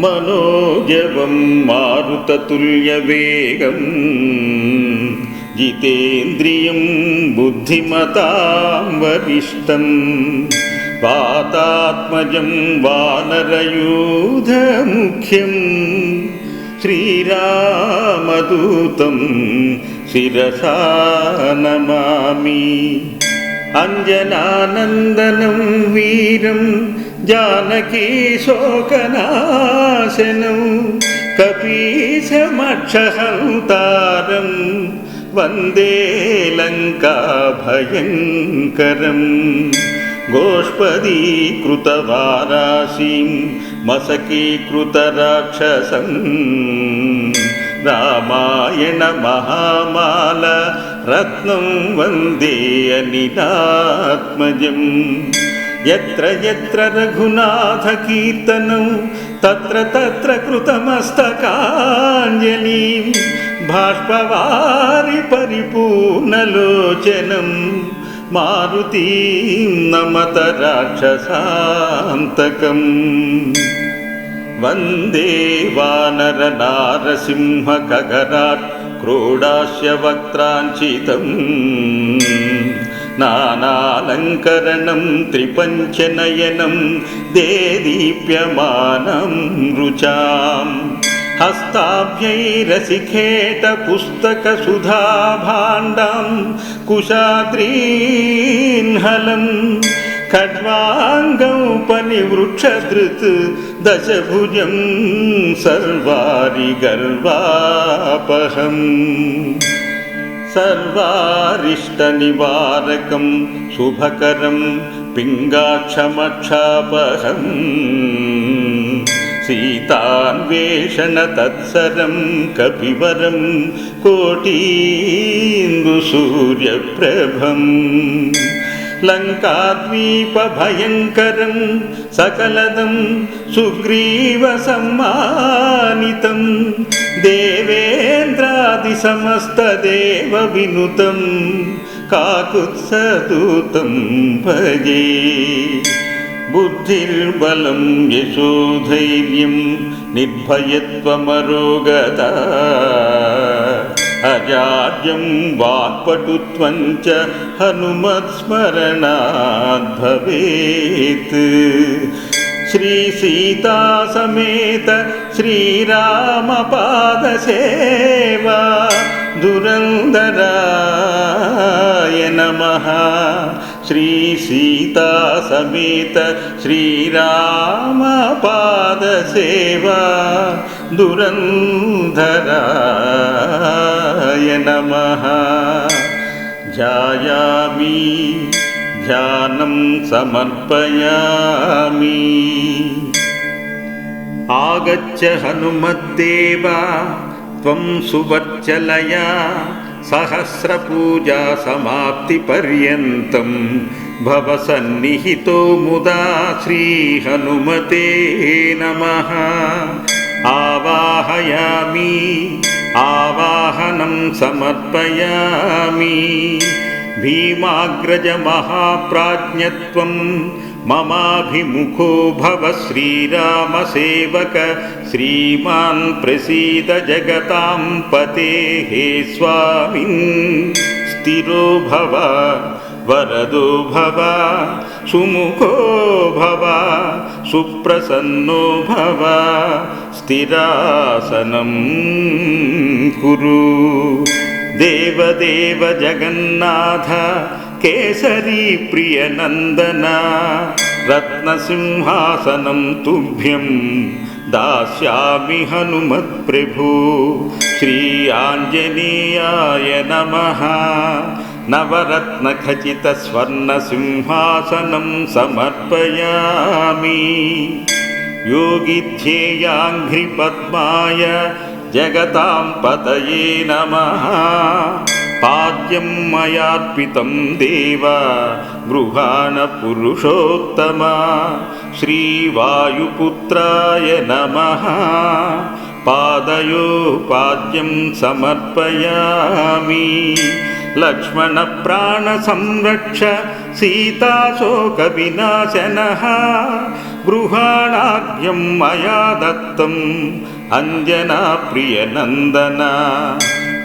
मनोजवं मारुततुल्यवेगम् जितेन्द्रियं बुद्धिमतां वरिष्ठम् वातात्मजं वानरयूधमुख्यं श्रीरामदूतं शिरसा नमामि। अञ्जनानन्दनं జానకీ శోకనాశనం కపీశమక్షహంతారం వందే లంకాభయంకరం గోష్పదీకృతవారాశీం మసకీకృతరాక్షసం రామాయణ మహామాల రత్నం వందే అనితాత్మజం यत्र यत्र रघुनाथकीर्तनं तत्र तत्र कृतमस्तकाञ्जलिं बाष्पवारि परिपूर्णलोचनं मारुतीं नमत राक्षसान्तकम् वन्दे वानरनारसिंहखगराट् क्रोडास्य वक्त्राञ्चितम् नानालङ्करणं त्रिपञ्चनयनं देदीप्यमानं रुचाम्। हस्ताभ्यैरसिखेटपुस्तकसुधाभाण्डां कुशाद्रीन्हलम् खड्वाङ्गौपनिवृक्षधृत् दशभुजं सर्वारि गर्वापहम् सर्वारिष्टनिवारकं शुभकरं पिङ्गाक्षमक्षापहम् सीतान्वेषणतत्सरं कपिवरं कोटीन्दुसूर्यप्रभम् लङ्काद्वीपभयङ्करं सकलदं सुग्रीवसम्मानितं देवेन्द्रादिसमस्तदेवविनुतं काकुत्सदूतं भजे। बुद्धिर्बलं यशोधैर्यं निर्भयत्वमरोगता अजाड्यं वाक्पटुत्वं च हनुमत्स्मरणाद् भवेत्। श्रीसीतासमेत श्रीरामपादसेवा दुरन्दराय नमः श्रीसीतासमेत श्रीरामपादसेवा दुरन्धराय नमः। ध्यायामि ध्यानं समर्पयामि। आगच्छ हनुमद्देवा त्वं सुवर्चलया सहस्रपूजा समाप्तिपर्यन्तं भव सन्निहितो मुदा श्रीहनुमते नमः। आवाहयामि आवाहनं समर्पयामि। भीमाग्रजमहाप्राज्ञत्वं ममाभिमुखो भव श्रीरामसेवक। श्रीमान् प्रसीद जगतां पते हे स्वामिन्। स्थिरो भव वरदो भव सुमुखो भव सुप्रसन्नो भव स्थिरासनं कुरु। देवदेव जगन्नाथ केसरी प्रियनन्दन रत्नसिंहासनं तुभ्यं दास्यामि हनुमत्प्रभु। श्री आञ्जनेयाय नमः। नवरत्नखचितस्वर्णसिंहासनं समर्पयामि। योगिध्येयाङ्घ्रिपद्माय जगतां पतये नमः पाद्यं मयार्पितं देव गृहाणपुरुषोत्तमा श्रीवायुपुत्राय नमः। पादयो पाद्यं समर्पयामि। लक्ष्मणप्राणसंरक्ष सीताशोकविनाशनः। गृहाणाद्यं मया दत्तम् अञ्जनाप्रियनन्दन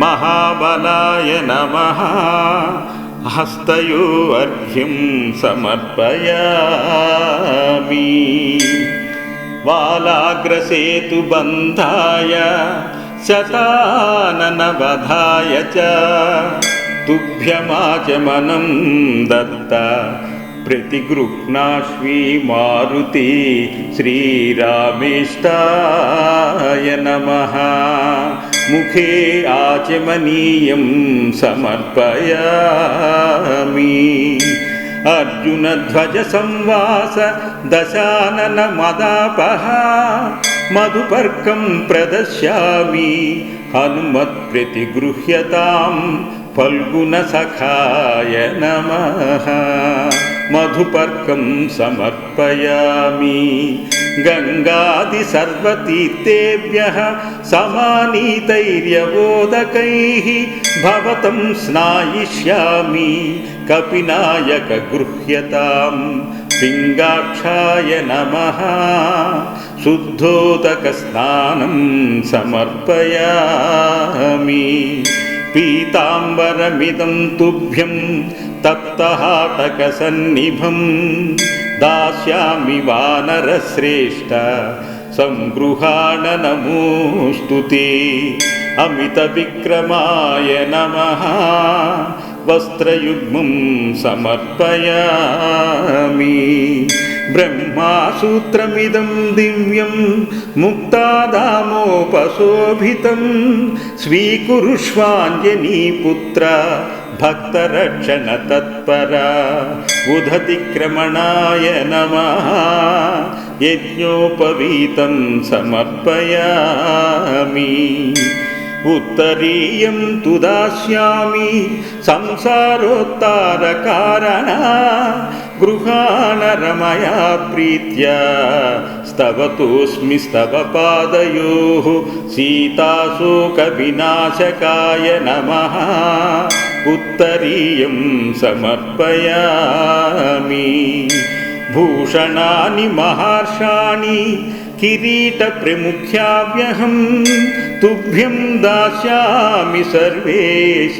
महाबलाय नमः। हस्तयो अर्घ्यं समर्पयामि वालाग्रसेतुबन्धाय शताननवधाय च। तुभ्यमाचमनं दत्त प्रतिगृह्णाश्वी मारुति श्रीरामेष्टाय नमः मुखे आचमनीयं समर्पयामि। अर्जुनध्वजसंवास दशाननमदापः मधुपर्कं प्रदश्यामि हनुमत्प्रतिगृह्यतां फल्गुनसखाय नमः मधुपर्कं समर्पयामि। गङ्गादिसर्वतीर्थेभ्यः समानीतैर्यवोदकैः भवतं स्नायिष्यामि। कपिनायकगृह्यतां पिङ्गाक्षाय नमः। शुद्धोदकस्नानं समर्पयामि। पीताम्बरमिदं तुभ्यं तप्तहाटकसन्निभं दास्यामि वानरश्रेष्ठ सङ्गृहाण नमोऽस्तु ते अमितविक्रमाय नमः वस्त्रयुग्मं समर्पयामि ब्रह्मासूत्रमिदं दिव्यं मुक्तादामोपशोभितं स्वीकुरुष्वाञ्जनीपुत्र भक्तरक्षणतत्परा उदतिक्रमणाय नमः यज्ञोपवीतं समर्पयामि। उत्तरीयं तु दास्यामि संसारोत्तारकारणा गृहाणरमया प्रीत्या स्तवतोऽस्मि स्तव पादयोः सीताशोकविनाशकाय नमः उत्तरीयं समर्पयामि। भूषणानि महर्षाणि किरीटप्रमुख्याव्यहं तुभ्यं दास्यामि सर्वेश।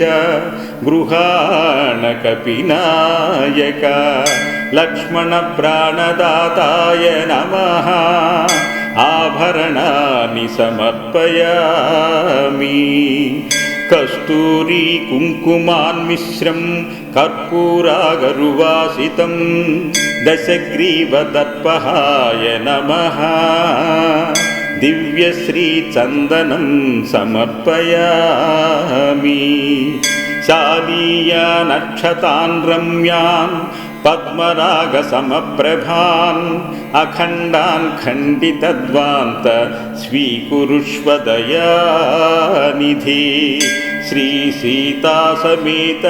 गृहाणकपिनायक लक्ष्मणप्राणदाताय नमः। आभरणानि समर्पयामि कस्तूरी कुङ्कुमान्मिश्रं कर्पूरागरुवासितं दशग्रीवदर्पहाय नमः। दिव्यश्रीचन्दनं समर्पयामि। शालीयानक्षतान् रम्यान् पद्मरागसमप्रभान् अखण्डान् खण्डितद्वान्त स्वीकुरुष्वदयानिधि। श्रीसीतासमेत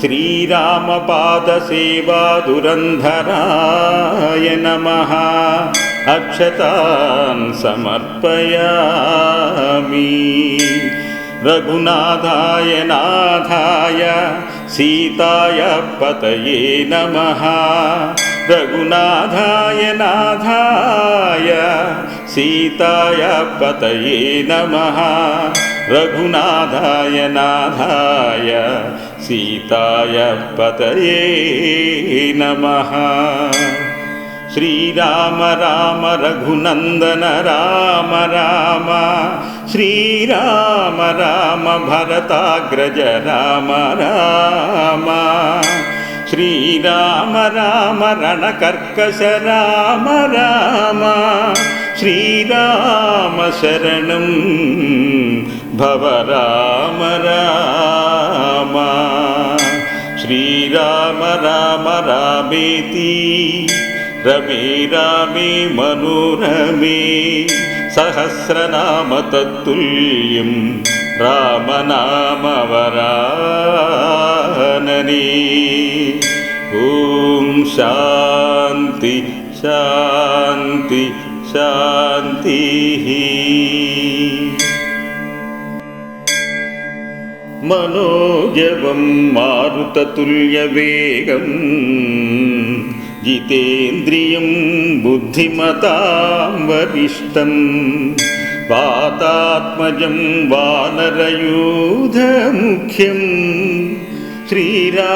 श्रीरामपादसेवादुरन्धराय नमः। अक्षतान् समर्पयामि। रघुनाथाय नाथाय सीताय पतये नमः। रघुनाथाय नाथाय सीताय पतये नमः। रघुनाथाय नाथाय सीताय पतये नमः श्रीराम राम रघुनन्दन राम राम। श्रीराम राम भरताग्रज राम राम। श्रीराम राम रणकर्कश राम राम। श्रीराम शरणं भव राम राम। श्रीराम राम रामेति रमे रामे मनोरमे सहस्रनाम तत्तुल्यं रामनामवरानने ॐ शान्ति शान्ति शान्तिः मनोजवं मारुततुल्यवेगम् जितेन्द्रियं बुद्धिमतां वरिष्ठं वातात्मजं वानरयूधमुख्यं श्रीरामदूतं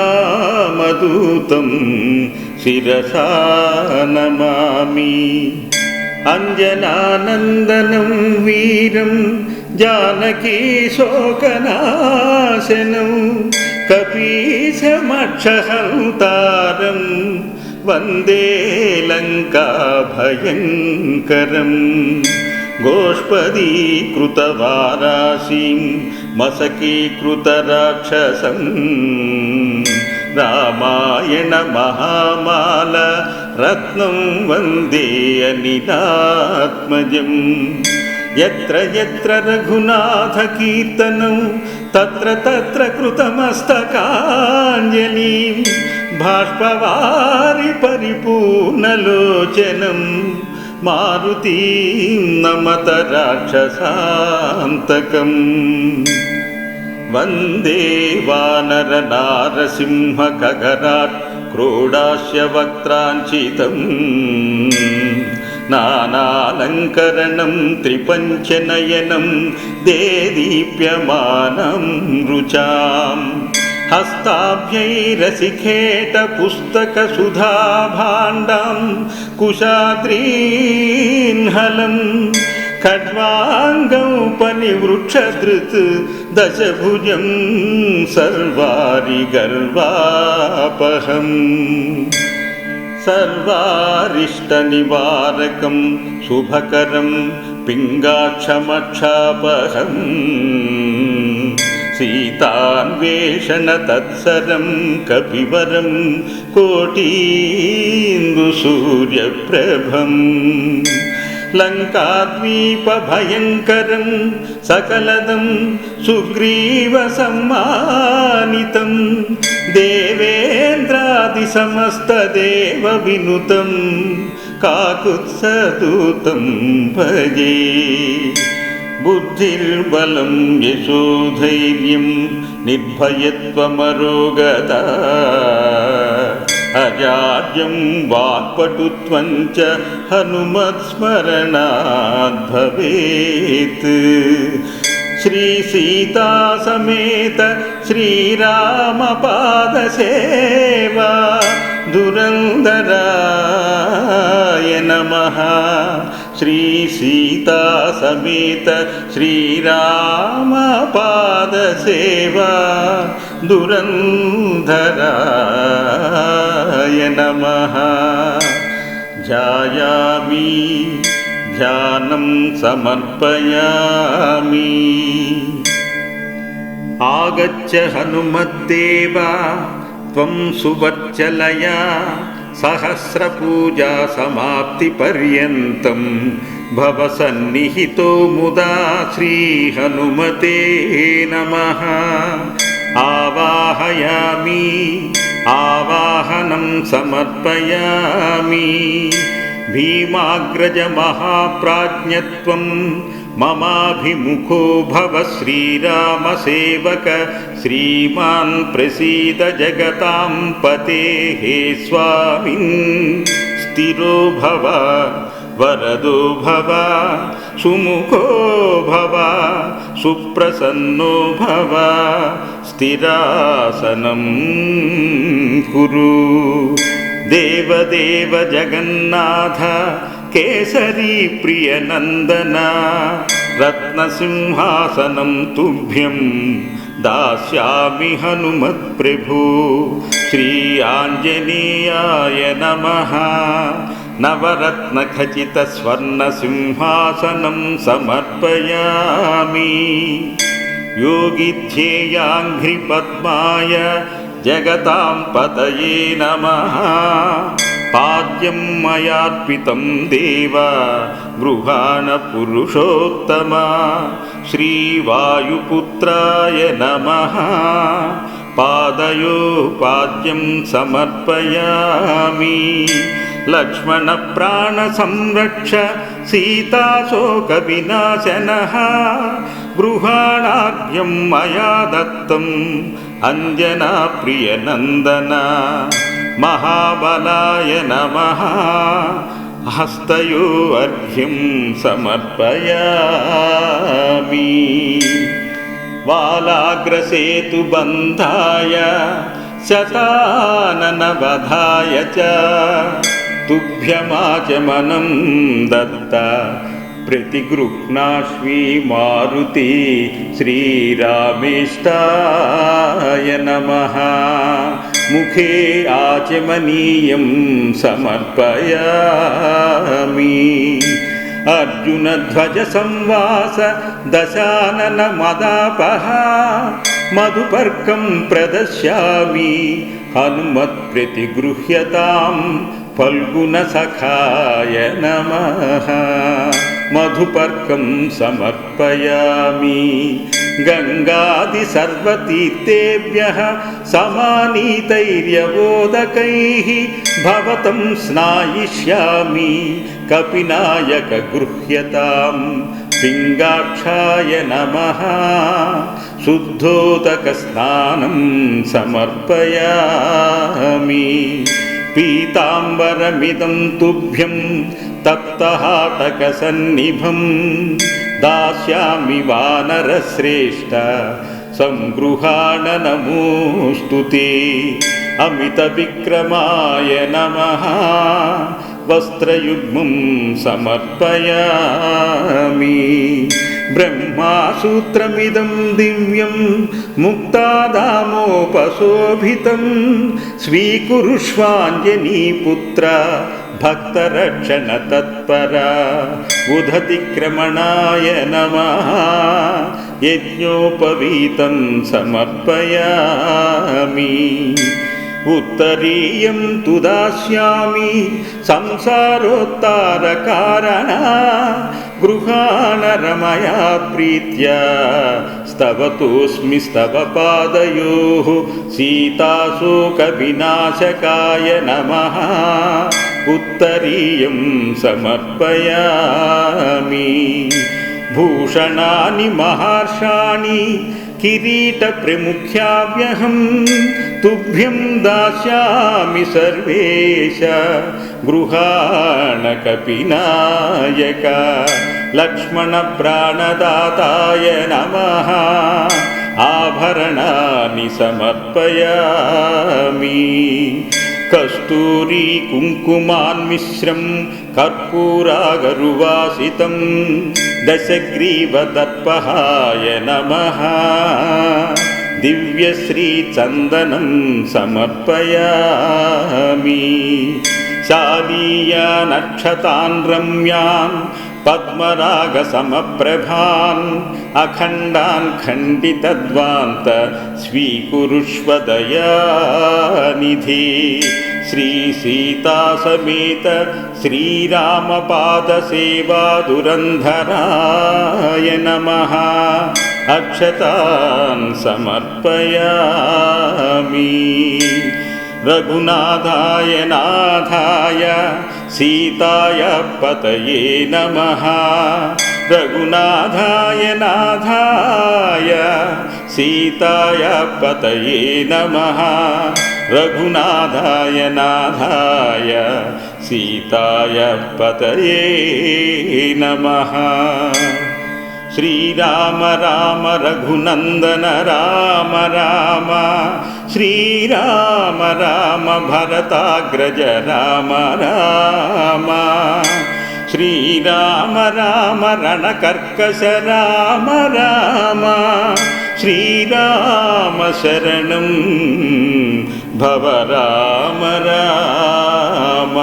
शिरसा नमामि। अञ्जनानन्दनं वीरं जानकी शोकनाशनं कपीशमक्षहन्तारं वन्दे लङ्काभयङ्करम् गोष्पदीकृतवाराशीं मसकीकृतराक्षसम् रामायणमहामाल रत्नं वन्दे अनिलात्मजम् यत्र यत्र रघुनाथकीर्तनं तत्र तत्र బాష్పవారి పరిపూర్ణలోచనం మారుతీ నమత రాక్షసాంతకం. వందే వానర నారసింహ గగరాట్ క్రోడాస్య వక్త్రాంచితం నానాలంకరణం త్రిపంచనయనం దేదీప్యమానం రుచాం. हस्ताभ्यैरसिखेटपुस्तकसुधाभाण्डां कुशाद्रीन्हलं खड्वाङ्गौपनिवृक्षधृत् दशभुजं सर्वारि गर्वापहम् सर्वारिष्टनिवारकं शुभकरं पिङ्गाक्षमक्षापहम् सीतान्वेषणतत्सरं कपिवरं कोटीन्दुसूर्यप्रभम् लङ्काद्वीपभयङ्करं सकलदं सुग्रीवसम्मानितं देवेन्द्रादिसमस्तदेवविनुतं काकुत्सदूतं भजे बुद्धिर्बलं यशोधैर्यं निर्भयत्वमरोगता अजाड्यं वाक्पटुत्वं च हनुमत्स्मरणाद् भवेत् श्रीसीतासमेत श्रीरामपादसेवा दुरन्दराय नमः श्रीसीतासमेत श्रीरामपादसेवा दुरन्धराय नमः। ध्यायामि ध्यानं समर्पयामि। आगच्छ हनुमद्देवा त्वं सुवच्चलया सहस्रपूजा समाप्तिपर्यन्तं भव सन्निहितो मुदा श्रीहनुमते नमः। आवाहयामि आवाहनं समर्पयामि। भीमाग्रजमहाप्राज्ञत्वं ममाभिमुखो भव श्रीरामसेवक। श्रीमान् प्रसीद जगतां पतेः स्वामिन्। स्थिरो भव वरदो भव सुमुखो भव सुप्रसन्नो भव। स्थिरासनं कुरु। देवदेव जगन्नाथ केसरी प्रियनन्दन रत्नसिंहासनं तुभ्यं दास्यामि हनुमत्प्रभु श्री आञ्जनेयाय नमः। नवरत्नखचितस्वर्णसिंहासनं समर्पयामि। योगिध्येयाङ्घ्रिपद्माय जगतां पतये नमः पाद्यं मयार्पितं देव गृहाणपुरुषोत्तमा श्रीवायुपुत्राय नमः। पादयो पाद्यं समर्पयामि। लक्ष्मणप्राणसंरक्ष सीताशोकविनाशनः। गृहाणार्घ्यं मया दत्तम् अञ्जनाप्रियनन्दन महाबलाय नमः। हस्तयो अर्घ्यं समर्पयामि वालाग्रसेतुबन्धाय शताननवधाय च। तुभ्यमाचमनं दत्त प्रतिगृह्णाश्वी मारुति श्रीरामेष्टाय नमः मुखे आचमनीयं समर्पयामि। अर्जुनध्वजसंवास दशाननमदापः मधुपर्कं प्रदर्श्यामि। हनुमत्प्रतिगृह्यतां फल्गुनसखाय नमः मधुपर्कं समर्पयामि गङ्गादिसर्वतीर्थेभ्यः समानीतैर्यवोदकैः भवतं स्नायिष्यामि कपिनायकगृह्यतां पिङ्गाक्षाय नमः शुद्धोदकस्नानं समर्पयामि पीताम्बरमिदं तुभ्यं तप्तहाटकसन्निभं दास्यामि वानरश्रेष्ठ सङ्गृहाण नमोऽस्तु ते अमितविक्रमाय नमः वस्त्रयुग्मं समर्पयामि ब्रह्मासूत्रमिदं दिव्यं मुक्तादामोपशोभितं स्वीकुरुष्वाञ्जनीपुत्र भक्तरक्षणतत्परा उदतिक्रमणाय नमः यज्ञोपवीतं समर्पयामि। उत्तरीयं तु दास्यामि संसारोत्तारकारणा गृहाणरमया प्रीत्या स्तवतोऽस्मि स्तव पादयोः सीताशोकविनाशकाय नमः। उत्तरीयं समर्पयामि। भूषणानि महर्षाणि किरीटप्रमुख्याव्यहं तुभ्यं दास्यामि सर्वेश गृहाणकपिनायक लक्ष्मणप्राणदाताय नमः आभरणानि समर्पयामि कस्तूरी कुङ्कुमान्मिश्रं कर्पूरागरुवासितं दशग्रीवदर्पहाय नमः दिव्यश्रीचन्दनं समर्पयामि शालीयानक्षतान् रम्यान् पद्मरागसमप्रभान् अखण्डान् खण्डितद्वान्त स्वीकुरुष्वदयानिधि। श्रीसीतासमेत श्रीरामपादसेवादुरन्धराय नमः। अक्षतान् समर्पयामि रघुनाथाय नाथाय सीताय पतये नमः। रघुनाथाय नाथाय सीताय पतये नमः। रघुनाथाय नाथाय सीताय पतये नमः श्रीराम राम रघुनन्दन राम राम। श्रीराम राम भरताग्रज राम राम। श्रीराम राम रणकर्कश राम राम। श्रीराम शरणं भव राम राम।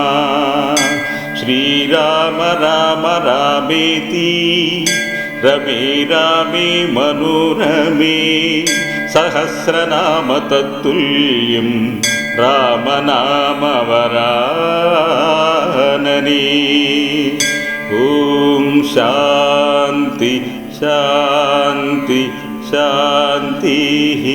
श्रीराम राम रामेति रमे रामे मनोरमे सहस्रनाम तत्तुल्यं रामनामवरानने ॐ शान्ति शान्ति शान्तिः